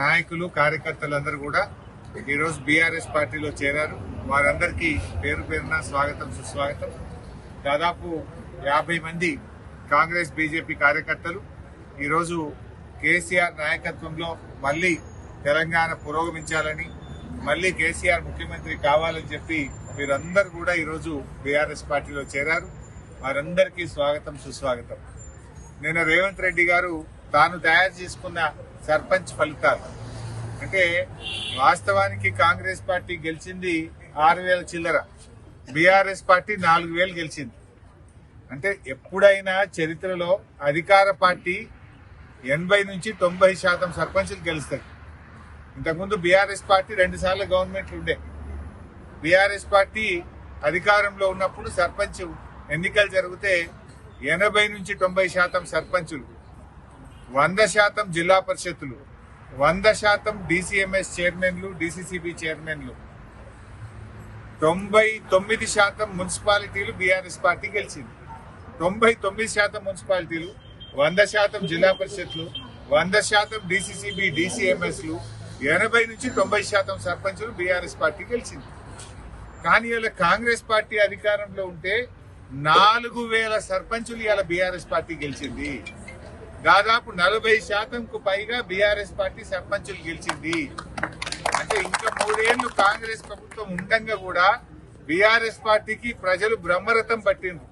నాయకులు కార్యకర్తలందరూ కూడా ఈరోజు బీఆర్ఎస్ పార్టీలో చేరారు. వారందరికీ పేరు పేరున స్వాగతం సుస్వాగతం. దాదాపు యాభై మంది కాంగ్రెస్ బీజేపీ కార్యకర్తలు ఈరోజు కేసీఆర్ నాయకత్వంలో మళ్ళీ తెలంగాణ పురోగమించాలని మళ్ళీ కేసీఆర్ ముఖ్యమంత్రి కావాలని చెప్పి వీరందరూ కూడా ఈరోజు బీఆర్ఎస్ పార్టీలో చేరారు. వారందరికీ స్వాగతం సుస్వాగతం. నిన్న రేవంత్ రెడ్డి గారు తాను తయారు చేసుకున్న సర్పంచ్ ఫలితాలు. అంటే వాస్తవానికి కాంగ్రెస్ పార్టీ గెలిచింది ఆరు వేల చిల్లర. బీఆర్ఎస్ పార్టీ నాలుగు వేలు గెలిచింది. అంటే ఎప్పుడైనా చరిత్రలో అధికార పార్టీ ఎనభై నుంచి తొంభై శాతం సర్పంచులు గెలుస్తాయి ఇంతకుముందు బీఆర్ఎస్ పార్టీ రెండు సార్లు ఉండే. బీఆర్ఎస్ పార్టీ అధికారంలో ఉన్నప్పుడు సర్పంచ్ ఎన్నికలు జరిగితే ఎనభై నుంచి తొంభై శాతం సర్పంచులు. వంద శాతం జిల్లా పరిషత్తులు వంద శాతం డిసిఎంఎస్ చైర్మన్లు డిసిసిబి చైర్మన్లు తొంభై తొమ్మిది శాతం మున్సిపాలిటీలు బీఆర్ఎస్ పార్టీ గెలిచింది. తొంభై తొమ్మిది శాతం మున్సిపాలిటీలు వంద శాతం జిల్లా పరిషత్లు వంద శాతం డిసిసిబి డిసిఎంఎస్లు ఎనభై నుంచి తొంభై శాతం సర్పంచులు బీఆర్ఎస్ పార్టీ గెలిచింది. కానీ ఇలా కాంగ్రెస్ పార్టీ అధికారంలో ఉంటే నాలుగు వేల సర్పంచులు ఇలా బీఆర్ఎస్ పార్టీ గెలిచింది. దాదాపు నలభై శాతంకు పైగా బీఆర్ఎస్ పార్టీ సర్పంచులు గెలిచింది. అంటే ఇంకా మూడేళ్ళు కాంగ్రెస్ ప్రభుత్వం ఉండంగా కూడా బీఆర్ఎస్ పార్టీకి ప్రజలు బ్రహ్మరథం పట్టింది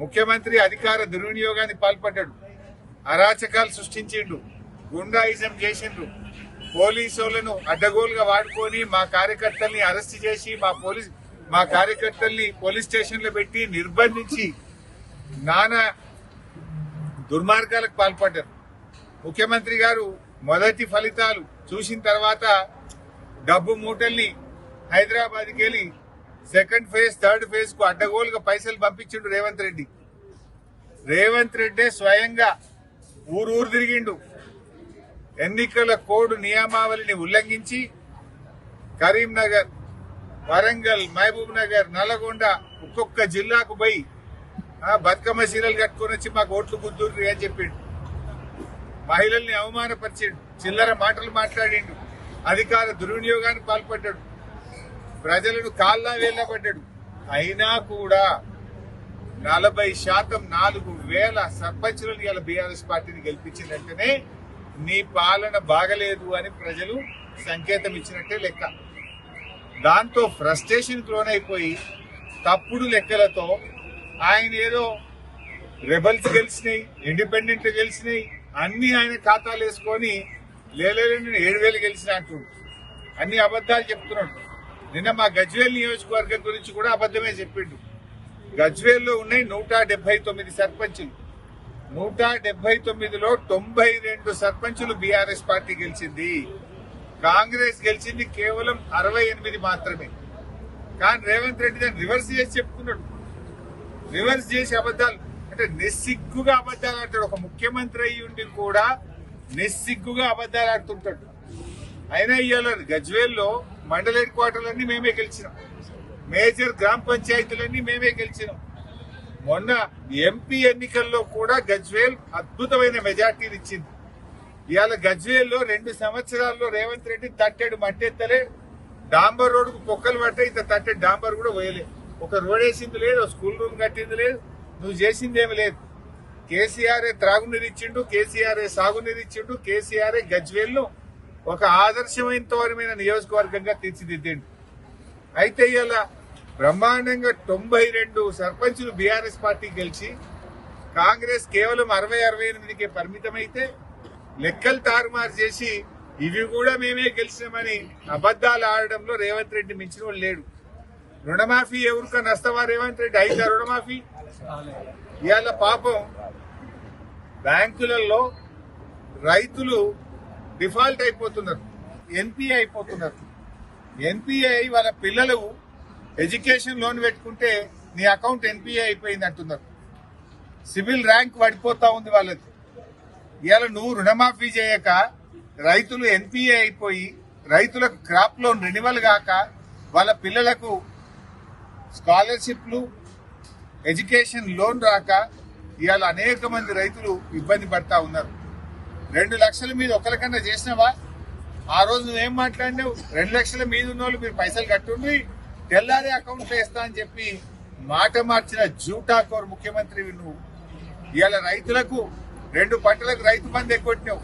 ముఖ్యమంత్రి అధికార దుర్వినియోగాన్ని పాల్పడ్డాడు. అరాచకాలు సృష్టించిండు గుండాయిజం చేసిండ్రు. పోలీసులను అడ్డగోలుగా వాడుకొని మా కార్యకర్తల్ని అరెస్ట్ చేసి మా పోలీస్ మా కార్యకర్తల్ని పోలీస్ స్టేషన్లో పెట్టి నిర్బంధించి నానా దుర్మార్గాలకు పాల్పడ్డారు. ముఖ్యమంత్రి గారు మొదటి ఫలితాలు చూసిన తర్వాత డబ్బు మూటల్ని హైదరాబాద్కి వెళ్ళి సెకండ్ ఫేజ్ థర్డ్ ఫేజ్కు అడ్డగోలుగా పైసలు పంపించిండు రేవంత్ రెడ్డి. రేవంత్ రెడ్డి స్వయంగా ఊరూరు తిరిగిండు. ఎన్నికల కోడ్ నియమావళిని ఉల్లంఘించి కరీంనగర్ వరంగల్ మహబూబ్ నగర్ నల్గొండ ఒక్కొక్క జిల్లాకు పోయి బతుకమ్మ చీరలు కట్టుకొని వచ్చి మాకు ఓట్లు గుద్దుర్రి అని చెప్పిండు. మహిళల్ని అవమానపరిచిండు. చిల్లర మాటలు మాట్లాడిండు. అధికార దుర్వినియోగానికి పాల్పడ్డాడు. ప్రజలను కాల్లా వేళ్ళబడ్డాడు అయినా కూడా నలభై శాతం నాలుగు వేల సర్పంచులను ఇలా బీఆర్ఎస్ పార్టీని గెలిపించిందంటేనే నీ పాలన బాగలేదు అని ప్రజలు సంకేతం ఇచ్చినట్టే లెక్క. దాంతో ఫ్రస్ట్రేషన్ లోనైపోయి తప్పుడు లెక్కలతో ఆయన ఏదో రెబల్స్ గెలిచినాయి ఇండిపెండెంట్ గెలిచినాయి అన్ని ఆయన ఖాతాలు వేసుకొని లేలేని ఏడు వేలు గెలిచిన అంటుండు అన్ని అబద్ధాలు చెప్తున్నాడు. నిన్న మా గజ్వేల్ నియోజకవర్గం గురించి కూడా అబద్ధమే చెప్పిండు. గజ్వేల్లో ఉన్నాయి నూట డెబ్బై తొమ్మిది సర్పంచులు. నూట డెబ్బై తొమ్మిదిలో తొంభై రెండు సర్పంచులు బీఆర్ఎస్ పార్టీ గెలిచింది. కాంగ్రెస్ గెలిచింది కేవలం అరవై ఎనిమిది మాత్రమే. కానీ రేవంత్ రెడ్డి దాన్ని రివర్స్ చేసి చెప్తున్నాడు. రివర్స్ చేసి అబద్ధాలు అంటే నిస్సిగ్గుగా అబద్ధాలు ఆడతాడు. ఒక ముఖ్యమంత్రి అయ్యి ఉండి కూడా నిస్సిగ్గుగా అబద్ధాలు ఆడుతుంటాడు. అయినా ఇవాళ గజ్వేల్లో మండల హెడ్ క్వార్టర్లన్నీ మేమే గెలిచినాం. మేజర్ గ్రామ పంచాయతీలన్నీ మేమే గెలిచినాం. మొన్న ఎంపీ ఎన్నికల్లో కూడా గజ్వేల్ అద్భుతమైన మెజార్టీని ఇచ్చింది. ఇవాళ గజ్వేల్లో రెండు సంవత్సరాల్లో రేవంత్ రెడ్డి తట్టెడు మట్టెత్తలే. డాంబర్ రోడ్డుకు పొక్కలు పట్టే ఇంత తట్టెడు డాంబర్ కూడా పోయలేదు ఒక రోడ్ వేసింది లేదు స్కూల్ రూమ్ కట్టింది లేదు నువ్వు చేసింది ఏమి లేదు కేసీఆర్ఏ త్రాగునీరు ఇచ్చిండు కేసీఆర్ఏ సాగునీరు ఇచ్చిండు కేసీఆర్ఏ గజ్వేల్ను ఒక ఆదర్శవంతమైన నియోజకవర్గంగా తీర్చిదిద్దిండు. అయితే ఇలా బ్రహ్మాండంగా తొంభై రెండు సర్పంచులు బీఆర్ఎస్ పార్టీ గెలిచి కాంగ్రెస్ కేవలం అరవై అరవై ఎనిమిదికే పరిమితమైతే లెక్కలు తారుమారు చేసి ఇవి కూడా మేమే గెలిచినామని అబద్దాలు ఆడడంలో రేవంత్ రెడ్డి మించిన లేడు. రుణమాఫీ ఎవరికో నష్టమా రేవంత్ రెడ్డి? రుణమాఫీ. ఇవాళ పాపం బ్యాంకులలో రైతులు డిఫాల్ట్ అయిపోతున్నారు. ఎన్పిఏ అయిపోతున్నారు. ఎన్పిఏ వాళ్ళ పిల్లలు ఎడ్యుకేషన్ లోన్ పెట్టుకుంటే నీ అకౌంట్ ఎన్పిఏ అయిపోయింది అంటున్నారు. సివిల్ ర్యాంక్ పడిపోతా ఉంది వాళ్ళది. ఇవాళ నువ్వు రుణమాఫీ చేయక రైతులు ఎన్పిఏ అయిపోయి రైతులకు క్రాప్ లోన్ రెన్యువల్ కాక వాళ్ళ పిల్లలకు స్కాలర్షిప్లు ఎడ్యుకేషన్ లోన్ రాక ఇవాళ అనేక మంది రైతులు ఇబ్బంది పడతా ఉన్నారు. రెండు లక్షల మీద ఒకరికన్నా చేసినావా? ఆ రోజు నువ్వేం మాట్లాడినావు? రెండు లక్షల మీద ఉన్న వాళ్ళు మీరు పైసలు కట్టుండి తెల్లారి అకౌంట్ వేస్తా అని చెప్పి మాట మార్చిన జూటాకోర్ ముఖ్యమంత్రి నువ్వు. ఇవాళ రైతులకు రెండు పంటలకు రైతు బంధు ఎక్కొట్టినావు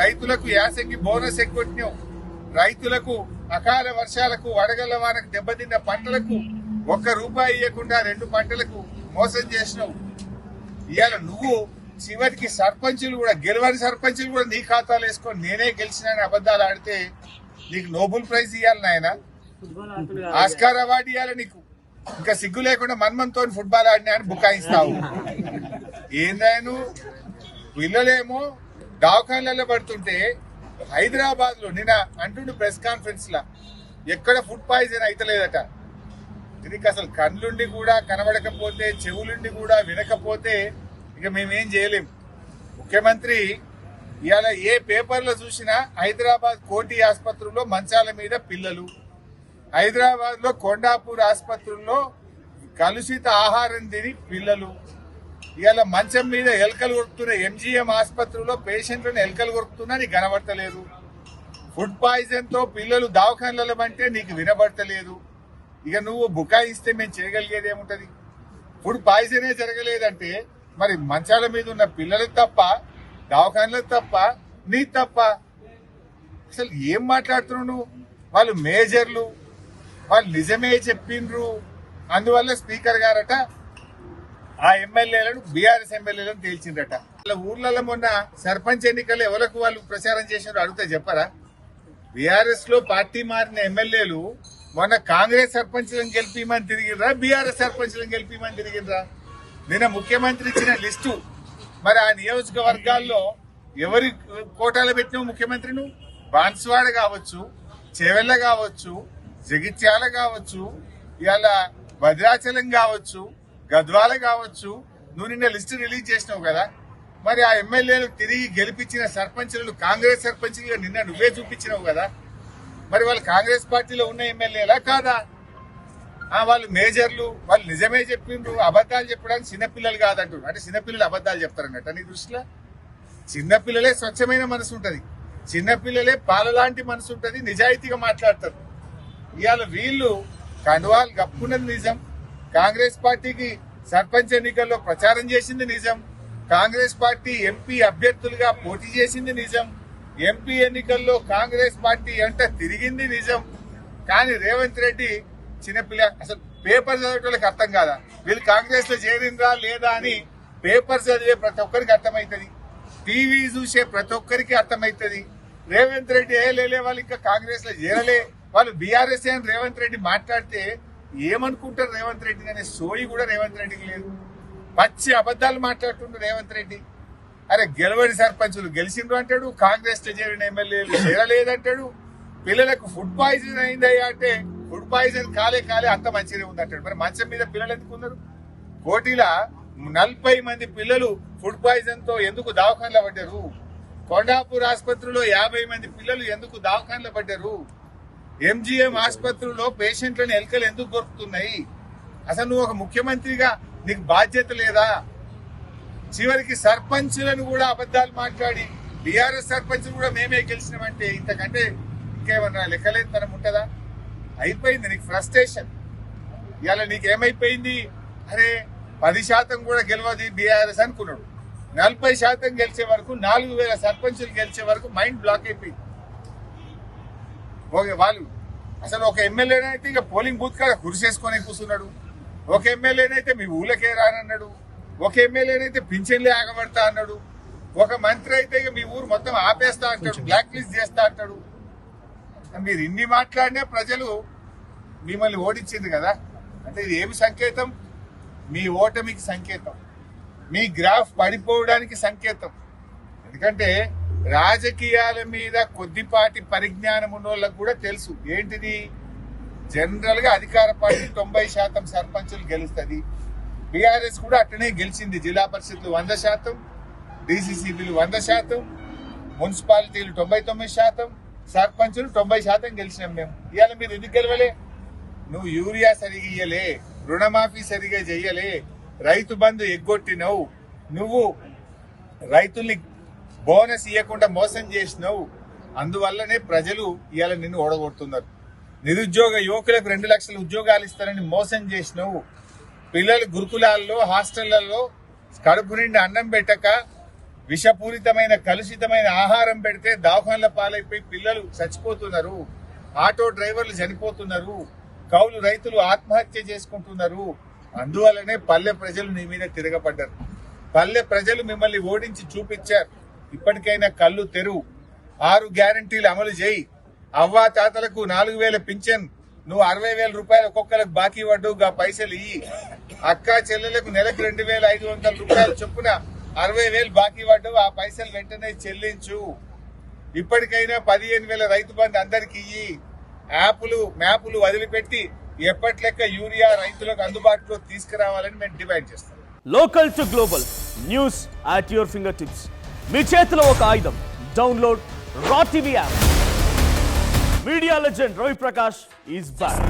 రైతులకు యాసంగి బోనస్ ఎక్కొట్టినావు రైతులకు అకాల వర్షాలకు వడగళ్ళ వానకు దెబ్బతిన్న పంటలకు ఒక్క రూపాయి ఇవ్వకుండా రెండు పంటలకు మోసం చేసినావు. ఇవాళ నువ్వు చివరికి సర్పంచులు కూడా గెలవని సర్పంచులు కూడా నీ ఖాతాలో వేసుకొని నేనే గెలిచినని అబద్ధాలు ఆడితే నీకు నోబెల్ ప్రైజ్ ఇవ్వాలి నాయన. ఆస్కార్ అవార్డు ఇవ్వాలి నీకు. ఇంకా సిగ్గు లేకుండా మన్మంతో ఫుట్బాల్ ఆడినా అని బుకాయిస్తావు. ఏందాయను పిల్లలేమో దవాఖానలలో పడుతుంటే హైదరాబాద్లో నిన్న అంటుండు ప్రెస్ కాన్ఫరెన్స్ లా ఎక్కడ ఫుడ్ పాయిజన్ అయితలేదట. దీనికి అసలు కళ్ళుండి కూడా కనబడకపోతే చెవులుండి కూడా వినకపోతే ఇక మేమేం చేయలేం. ముఖ్యమంత్రి ఇవాళ ఏ పేపర్లో చూసినా హైదరాబాద్ కోటి ఆసుపత్రుల్లో మంచాల మీద పిల్లలు. హైదరాబాద్లో కొండాపూర్ ఆసుపత్రుల్లో కలుషిత ఆహారం తిని పిల్లలు. ఇవాళ మంచం మీద ఎలకలు కొరుకుతున్న ఎంజీఎం ఆసుపత్రిలో పేషెంట్లను ఎలకలు కొడుతున్నా నీకు కనబడతలేదు. ఫుడ్ పాయిజన్తో పిల్లలు దవాఖానలలో అంటే నీకు వినబడతలేదు. ఇక నువ్వు బుకాయిస్తే మేము చేయగలిగేది ఏముంటది? ఫుడ్ పాయిజనే జరగలేదంటే మరి మంచాల మీద ఉన్న పిల్లలకు తప్ప దవాఖానలకు తప్ప నీ తప్ప అసలు ఏం మాట్లాడుతున్నావు నువ్వు? వాళ్ళు మేజర్లు వాళ్ళు నిజమే చెప్పిండ్రు. అందువల్ల స్పీకర్ గారట ఆ ఎమ్మెల్యేలను బీఆర్ఎస్ ఎమ్మెల్యేలను తేల్చిందట వాళ్ళ ఊర్లలో మొన్న సర్పంచ్ ఎన్నికలు ఎవరికి వాళ్ళు ప్రచారం చేసినారు అడిగితే చెప్పరా? బీఆర్ఎస్లో పార్టీ మారిన ఎమ్మెల్యేలు మొన్న కాంగ్రెస్ సర్పంచ్లను గెలిపిమని తిరిగిరా బీఆర్ఎస్ సర్పంచ్లను గెలిపిమని తిరిగిరా నిన్న ముఖ్యమంత్రి ఇచ్చిన లిస్టు. మరి ఆ నియోజకవర్గాల్లో ఎవరి కోటాలు పెట్టినావు ముఖ్యమంత్రి నువ్వు బాన్స్వాడ కావచ్చు చెవెళ్ళ కావచ్చు జగిత్యాల కావచ్చు ఇవాళ భద్రాచలం కావచ్చు గద్వాల కావచ్చు. నువ్వు నిన్న లిస్టు రిలీజ్ చేసినావు కదా. మరి ఆ ఎమ్మెల్యేలు తిరిగి గెలిపించిన సర్పంచులు కాంగ్రెస్ సర్పంచులుగా నిన్న నువ్వే చూపించినావు కదా. మరి వాళ్ళు కాంగ్రెస్ పార్టీలో ఉన్న ఎమ్మెల్యేలా కాదా? ఆ వాళ్ళు మేజర్లు వాళ్ళు నిజమే చెప్పిండ్రు అబద్ధాలు చెప్పడానికి చిన్నపిల్లలు కాదంటారు అంటే చిన్నపిల్లలు అబద్ధాలు చెప్తారన్నట్ట నీ దృష్టిలో? చిన్నపిల్లలే స్వచ్ఛమైన మనసు ఉంటుంది. చిన్నపిల్లలే పాలలాంటి మనసు ఉంటుంది నిజాయితీగా మాట్లాడతారు. ఇవాళ వీళ్ళు కండువాలు కప్పుకున్నది నిజం. కాంగ్రెస్ పార్టీకి సర్పంచ్ ఎన్నికల్లో ప్రచారం చేసింది నిజం. కాంగ్రెస్ పార్టీ ఎంపీ అభ్యర్థులుగా పోటీ చేసింది నిజం. ఎంపీ ఎన్నికల్లో కాంగ్రెస్ పార్టీ ఎంట తిరిగింది నిజం. కానీ రేవంత్ రెడ్డి చిన్నపిల్ల అసలు పేపర్ చదివేటోళ్ళకి అర్థం కాదా? వీళ్ళు కాంగ్రెస్లో చేరిందా లేదా అని పేపర్ చదివే ప్రతి ఒక్కరికి అర్థమవుతుంది. టీవీ చూసే ప్రతి ఒక్కరికి అర్థమవుతుంది. రేవంత్ రెడ్డి ఏ లేలే వాళ్ళు ఇంకా కాంగ్రెస్లో చేరలే. వాళ్ళు బీఆర్ఎస్ అని రేవంత్ రెడ్డి మాట్లాడితే ఏమనుకుంటారు రేవంత్ రెడ్డి? అనే సోయి కూడా రేవంత్ రెడ్డికి లేదు. పచ్చి అబద్ధాలు మాట్లాడుతుండ్రు రేవంత్ రెడ్డి. అరే గెలవని సర్పంచులు గెలిచిండ్రు అంటాడు కాంగ్రెస్లో చేరిన ఎమ్మెల్యేలు చేరలేదంటాడు పిల్లలకు ఫుడ్ పాయిజన్ అయిందయ్యా అంటే ఫుడ్ పాయిజన్ కాలే కాలే అంత మంచిగా ఉంది అంటాడు మరి మంచం మీద పిల్లలు ఎందుకు ఉన్నారు? కోటిల నలభై మంది పిల్లలు ఫుడ్ పాయిజన్తో ఎందుకు దవాఖానలో పడ్డారు? కొండాపూర్ ఆసుపత్రిలో యాభై మంది పిల్లలు ఎందుకు దవాఖానలో పడ్డారు? ఎంజిఎం ఆసుపత్రిలో పేషెంట్లను ఎలుకలు ఎందుకు దొరుకుతున్నాయి అసలు నువ్వు ఒక ముఖ్యమంత్రిగా నీకు బాధ్యత లేదా? చివరికి సర్పంచులను కూడా అబద్ధాలు మాట్లాడి బీఆర్ఎస్ సర్పంచ్ కూడా మేమే గెలిచినామంటే ఇంతకంటే ఇంకేమన్నా లెక్కలేనితనం ఉంటుందా? అయిపోయింది నీకు ఫ్రస్ట్రేషన్. ఇవాళ నీకేమైపోయింది? అరే పది శాతం కూడా గెలవది బీఆర్ఎస్ అనుకున్నాడు. నలభై శాతం గెలిచే వరకు నాలుగు వేల సర్పంచులు గెలిచే వరకు మైండ్ బ్లాక్ అయిపోయింది. ఓకే వాళ్ళు అసలు ఒక ఎమ్మెల్యేనైతే ఇక పోలింగ్ బూత్ కాడ కురిసేసుకొని కూర్చున్నాడు. ఒక ఎమ్మెల్యేనైతే మీ ఊళ్ళకే రానన్నాడు ఒక ఎమ్మెల్యేనైతే పింఛన్లే ఆగబడతా అన్నాడు. ఒక మంత్రి అయితే ఇక మీ ఊరు మొత్తం ఆపేస్తా అంటాడు బ్లాక్ లిస్ట్ చేస్తా అంటాడు. మీరు ఇన్ని మాట్లాడినా ప్రజలు మిమ్మల్ని ఓడించింది కదా. అంటే ఇది ఏమి సంకేతం? మీ ఓటమికి సంకేతం. మీ గ్రాఫ్ పడిపోవడానికి సంకేతం. ఎందుకంటే రాజకీయాల మీద కొద్దిపాటి పరిజ్ఞానం ఉన్న వాళ్ళకు కూడా తెలుసు. ఏంటిది? జనరల్గా అధికార పార్టీ తొంభై శాతం సర్పంచులు గెలుస్తుంది. బీఆర్ఎస్ కూడా అట్టనే గెలిచింది. జిల్లా పరిషత్లు వంద శాతం డీసీసీబీలు వంద శాతం మున్సిపాలిటీలు తొంభై తొమ్మిది శాతం సర్పంచులు తొంభై శాతం గెలిచినాం మేము. ఇవాళ మీరు ఎందుకు గెలవలే? నువ్వు యూరియా సరిగా ఇయ్యలే రుణమాఫీ సరిగా చెయ్యలే రైతు బంధు ఎగ్గొట్టినవు నువ్వు రైతుల్ని బోనస్ ఇవ్వకుండా మోసం చేసినావు అందువల్లనే ప్రజలు ఇవాళ నిన్ను ఓడగొడుతున్నారు. నిరుద్యోగ యువకులకు రెండు లక్షల ఉద్యోగాలు ఇస్తారని మోసం చేసినావు పిల్లలు గురుకులాల్లో హాస్టళ్ళలో కడుపు నిండి అన్నం పెట్టక విషపూరితమైన కలుషితమైన ఆహారం పెడితే దవాఖాన్ల పాలైపోయి పిల్లలు చచ్చిపోతున్నారు. ఆటో డ్రైవర్లు చనిపోతున్నారు. కౌలు రైతులు ఆత్మహత్య చేసుకుంటున్నారు. అందువల్లనే పల్లె ప్రజలు నీ మీద తిరగబడ్డారు. పల్లె ప్రజలు మిమ్మల్ని ఓడించి చూపించారు. ఇప్పటికైనా కళ్ళు తెరువు. ఆరు గ్యారంటీలు అమలు చేయి. అవ్వా తాతలకు నాలుగు వేల పింఛన్. నువ్వు అరవై వేల రూపాయలు ఒక్కొక్కరికి బాకీ పడ్డు గా పైసలు ఇయ్యి. అక్క చెల్లెలకు నెలకు రెండు వేల ఐదు వందల రూపాయలు చొప్పున అరవై వేలు బాకీ పడ్డు ఆ పైసలు వెంటనే చెల్లించు. ఇప్పటికైనా పదిహేను వేల రైతు బంధు అందరికి ఇయ్యి. యాప్లు మ్యాపులు వదిలిపెట్టి ఎప్పటి లెక్క యూరియా రైతులకు అందుబాటులో తీసుకురావాలని మేము డిమాండ్ చేస్తాం. Local to global news at your finger tips. మీ చేతిలో ఒక ఆయుధం. Download R TV app. Media legend Ravi Prakash is back